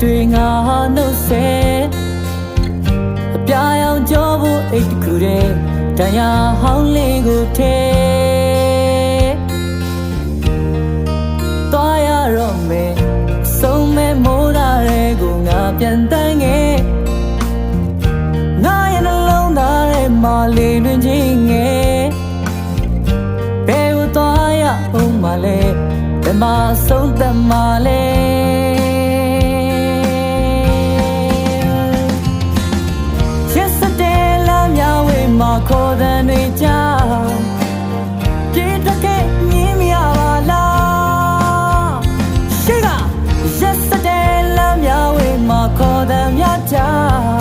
တွေငါနှုတ်ဆက်အပြာရောင်ကြောဖို့အိတ်တစ်ခုတည်းတရားဟောင်းလေးကိုထဲသွားရတော့မယ်ဆုံးမဲ့မိုးသားတွေကိုငါပြန်တန်းခဲ့ငါရဲ့နှလုံးသားထဲမှာလေးတွင်ချင်းငယ်ဘယ်ကိုသွားရအောင်မလဲဘယ်မှာဆုံးသက်မလဲ am your dog.